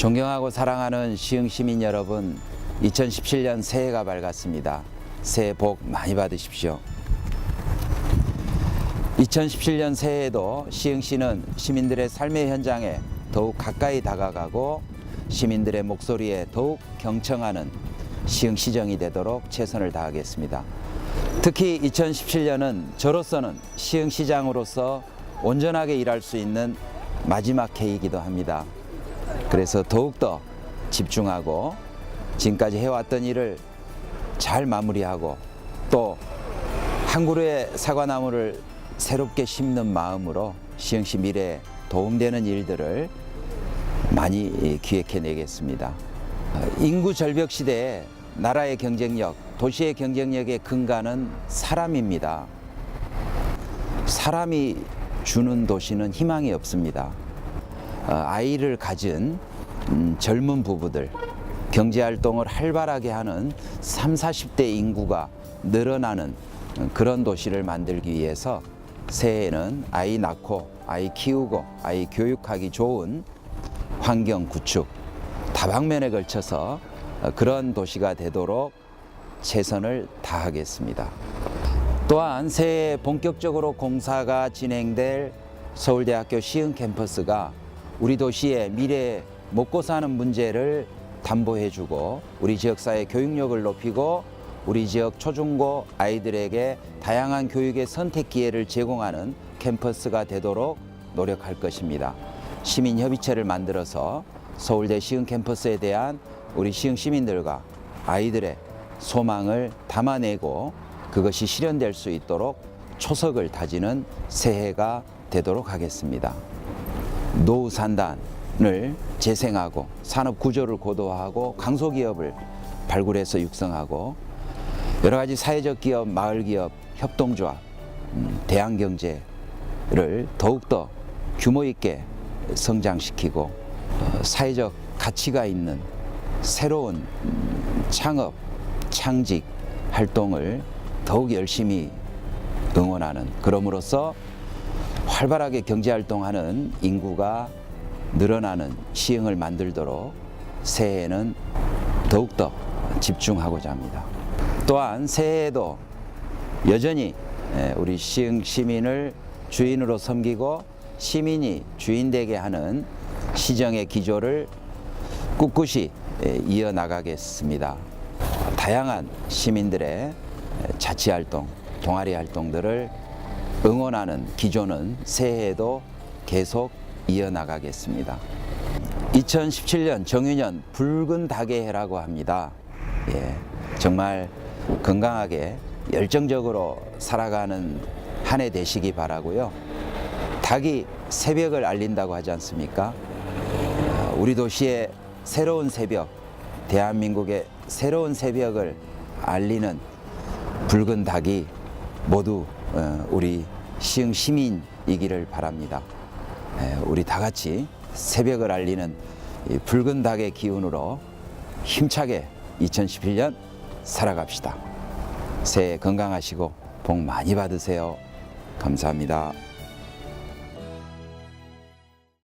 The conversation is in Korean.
존경하고 사랑하는 시흥 시민 여러분, 2017년 새해가 밝았습니다. 새해 복 많이 받으십시오. 2017년 새해에도 시흥시는 시민들의 삶의 현장에 더욱 가까이 다가가고 시민들의 목소리에 더욱 경청하는 시흥시정이 되도록 최선을 다하겠습니다. 특히 2017년은 저로서는 시흥시장으로서 온전하게 일할 수 있는 마지막 해이기도 합니다. 그래서 더욱더 집중하고 지금까지 해왔던 일을 잘 마무리하고 또 한 그루의 사과나무를 새롭게 심는 마음으로 시흥시 미래에 도움되는 일들을 많이 기획해 내겠습니다. 인구 절벽 시대에 나라의 경쟁력, 도시의 경쟁력의 근간은 사람입니다. 사람이 주는 도시는 희망이 없습니다. 어, 아이를 가진 음, 젊은 부부들, 경제 활동을 활발하게 하는 3, 40대 인구가 늘어나는 그런 도시를 만들기 위해서 새해에는 아이 낳고 아이 키우고 아이 교육하기 좋은 환경 구축 다방면에 걸쳐서 어, 그런 도시가 되도록 최선을 다하겠습니다. 또한 새해 본격적으로 공사가 진행될 서울대학교 시흥 캠퍼스가 우리 도시의 미래 먹고 사는 문제를 담보해주고 우리 지역사회 교육력을 높이고 우리 지역 초중고 아이들에게 다양한 교육의 선택 기회를 제공하는 캠퍼스가 되도록 노력할 것입니다. 시민협의체를 만들어서 서울대 시흥 캠퍼스에 대한 우리 시흥 시민들과 아이들의 소망을 담아내고 그것이 실현될 수 있도록 초석을 다지는 새해가 되도록 하겠습니다. 노후 산단을 재생하고 산업 구조를 고도화하고 강소기업을 발굴해서 육성하고 여러 가지 사회적 기업, 마을 기업, 협동조합, 음, 대한경제를 더욱더 규모 있게 성장시키고 어, 사회적 가치가 있는 새로운 음, 창업, 창직 활동을 더욱 열심히 응원하는 그럼으로써 활발하게 경제 활동하는 인구가 늘어나는 시흥을 만들도록 새해에는 더욱더 집중하고자 합니다. 또한 새해에도 여전히 예, 우리 시흥 시민을 주인으로 섬기고 시민이 주인 되게 하는 시정의 기조를 꿋꿋이 예, 이어나가겠습니다. 다양한 시민들의 자치 활동, 동아리 활동들을 응원하는 기조는 새해에도 계속 이어나가겠습니다. 2017년 정유년 붉은 닭의 해라고 합니다. 예, 정말 건강하게 열정적으로 살아가는 한 해 되시기 바라고요. 닭이 새벽을 알린다고 하지 않습니까? 어, 우리 도시의 새로운 새벽, 대한민국의 새로운 새벽을 알리는 붉은 닭이 모두 어, 우리 시흥 시민이기를 바랍니다. 에, 우리 다 같이 새벽을 알리는 이 붉은 닭의 기운으로 힘차게 2017년 살아갑시다. 새해 건강하시고 복 많이 받으세요. 감사합니다.